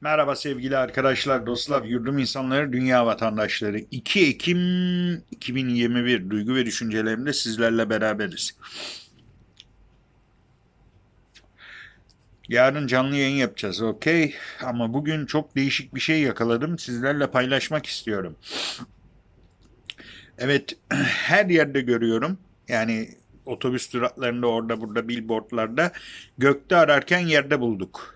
Merhaba sevgili arkadaşlar, dostlar, yurdum insanları, dünya vatandaşları. 2 Ekim 2021 duygu ve düşüncelerimde sizlerle beraberiz. Yarın canlı yayın yapacağız, okey? Ama bugün çok değişik bir şey yakaladım, sizlerle paylaşmak istiyorum. Evet, her yerde görüyorum. Yani otobüs duraklarında, orada burada, billboardlarda gökte ararken yerde bulduk.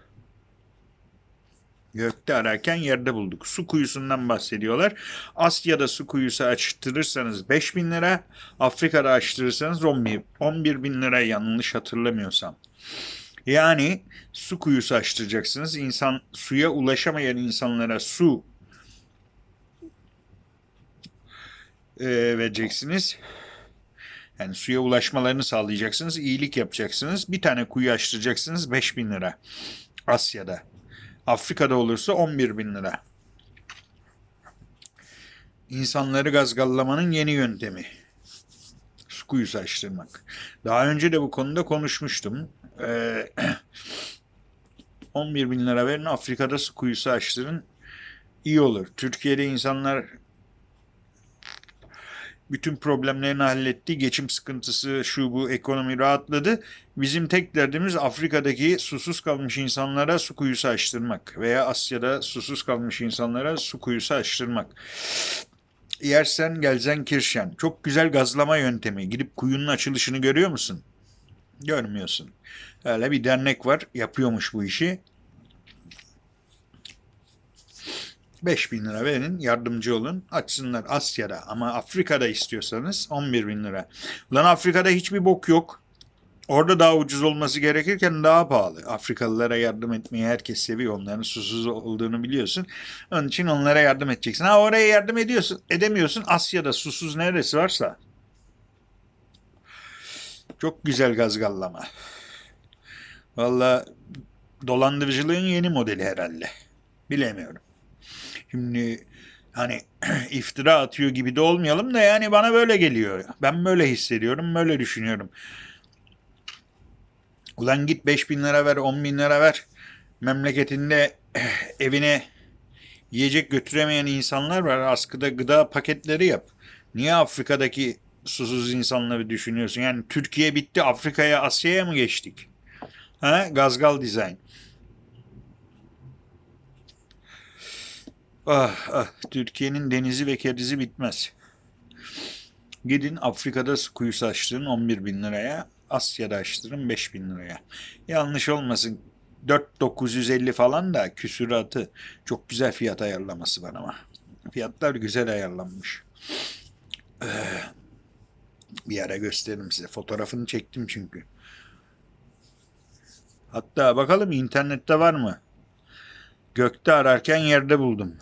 Gökte ararken yerde bulduk. Su kuyusundan bahsediyorlar. Asya'da su kuyusu açtırırsanız 5000 lira, Afrika'da açtırırsanız 11, 11 bin lira yanlış hatırlamıyorsam. Yani su kuyusu açtıracaksınız. İnsan suya ulaşamayan insanlara su e, vereceksiniz. Yani suya ulaşmalarını sağlayacaksınız. iyilik yapacaksınız. Bir tane kuyu açtıracaksınız 5000 lira. Asya'da. Afrika'da olursa 11 bin lira. İnsanları gazgallamanın yeni yöntemi. Su kuyusu açtırmak. Daha önce de bu konuda konuşmuştum. Ee, 11 bin lira verin Afrika'da su kuyusu açtırın. İyi olur. Türkiye'de insanlar bütün problemlerini halletti. Geçim sıkıntısı şu bu ekonomi rahatladı. Bizim tek derdimiz Afrika'daki susuz kalmış insanlara su kuyusu açtırmak veya Asya'da susuz kalmış insanlara su kuyusu açtırmak. Yersen gelsen kirşen. Çok güzel gazlama yöntemi. Gidip kuyunun açılışını görüyor musun? Görmüyorsun. Öyle bir dernek var yapıyormuş bu işi. 5 bin lira verin yardımcı olun açsınlar Asya'da ama Afrika'da istiyorsanız 11 bin lira. Lan Afrika'da hiçbir bok yok. Orada daha ucuz olması gerekirken daha pahalı. Afrikalılara yardım etmeyi herkes seviyor. Onların susuz olduğunu biliyorsun. Onun için onlara yardım edeceksin. Ha oraya yardım ediyorsun, edemiyorsun. Asya'da susuz neresi varsa. Çok güzel gazgallama. Valla dolandırıcılığın yeni modeli herhalde. Bilemiyorum. Şimdi hani iftira atıyor gibi de olmayalım da yani bana böyle geliyor. Ben böyle hissediyorum, böyle düşünüyorum. Ulan git 5 bin lira ver, 10 bin lira ver. Memleketinde evine yiyecek götüremeyen insanlar var. Askıda gıda paketleri yap. Niye Afrika'daki susuz insanları düşünüyorsun? Yani Türkiye bitti, Afrika'ya, Asya'ya mı geçtik? Ha? Gazgal dizayn. Ah, ah, Türkiye'nin denizi ve kerizi bitmez. Gidin Afrika'da su kuyusu açtırın 11 bin liraya, Asya'da açtırın 5 bin liraya. Yanlış olmasın 4950 falan da küsuratı çok güzel fiyat ayarlaması var ama. Fiyatlar güzel ayarlanmış. Ee, bir ara gösteririm size. Fotoğrafını çektim çünkü. Hatta bakalım internette var mı? Gökte ararken yerde buldum.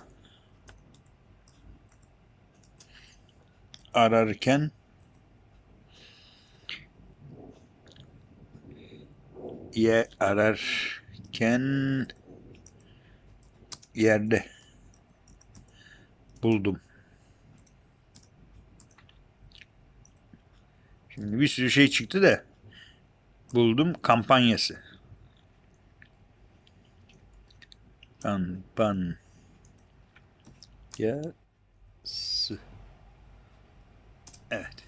Ararken ye ararken yerde buldum. Şimdi bir sürü şey çıktı da buldum kampanyası. Pan ya Evet.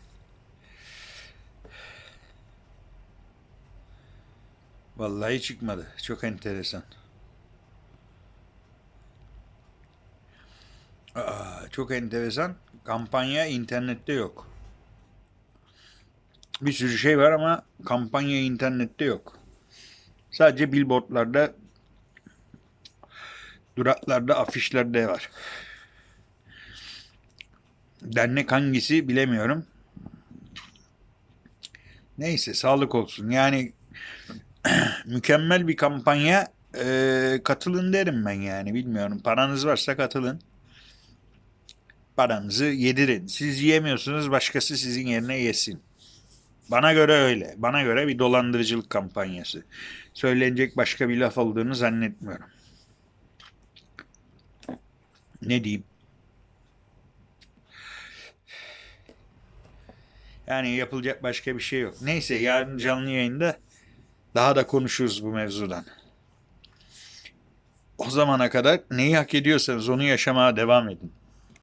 Vallahi çıkmadı. Çok enteresan. Aa, çok enteresan. Kampanya internette yok. Bir sürü şey var ama kampanya internette yok. Sadece billboardlarda, duraklarda, afişlerde var. Dernek hangisi bilemiyorum. Neyse sağlık olsun. Yani mükemmel bir kampanya e, katılın derim ben yani bilmiyorum. Paranız varsa katılın. Paranızı yedirin. Siz yiyemiyorsunuz başkası sizin yerine yesin. Bana göre öyle. Bana göre bir dolandırıcılık kampanyası. Söylenecek başka bir laf olduğunu zannetmiyorum. Ne diyeyim? Yani yapılacak başka bir şey yok. Neyse yarın canlı yayında daha da konuşuruz bu mevzudan. O zamana kadar neyi hak ediyorsanız onu yaşamaya devam edin.